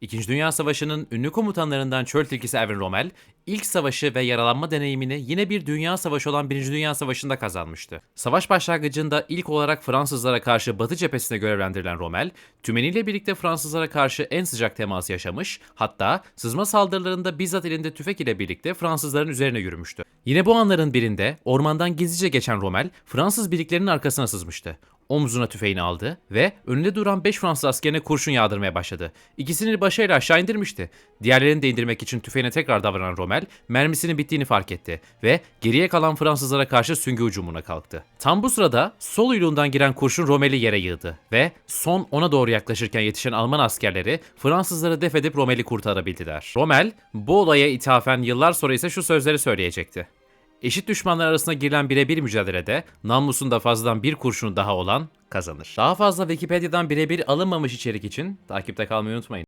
İkinci Dünya Savaşı'nın ünlü komutanlarından çöl tilkisi Erwin Rommel, ilk savaşı ve yaralanma deneyimini yine bir dünya savaşı olan Birinci Dünya Savaşı'nda kazanmıştı. Savaş başlangıcında ilk olarak Fransızlara karşı Batı cephesine görevlendirilen Rommel, tümeniyle birlikte Fransızlara karşı en sıcak teması yaşamış, hatta sızma saldırılarında bizzat elinde tüfek ile birlikte Fransızların üzerine yürümüştü. Yine bu anların birinde ormandan gizlice geçen Rommel, Fransız birliklerinin arkasına sızmıştı. Omzuna tüfeğini aldı ve önünde duran 5 Fransız askerine kurşun yağdırmaya başladı. İkisini başarıyla aşağı indirmişti. Diğerlerini de indirmek için tüfeğine tekrar davranan Rommel, mermisinin bittiğini fark etti ve geriye kalan Fransızlara karşı süngü hücumuna kalktı. Tam bu sırada sol yuluğundan giren kurşun Rommel'i yere yığdı ve son ona doğru yaklaşırken yetişen Alman askerleri Fransızları def edip Rommel'i kurtarabildiler. Rommel bu olaya ithafen yıllar sonra ise şu sözleri söyleyecekti. Eşit düşmanlar arasında girilen birebir mücadelede namlusunda fazladan bir kurşunu daha olan kazanır. Daha fazla Wikipedia'dan birebir alınmamış içerik için takipte kalmayı unutmayın.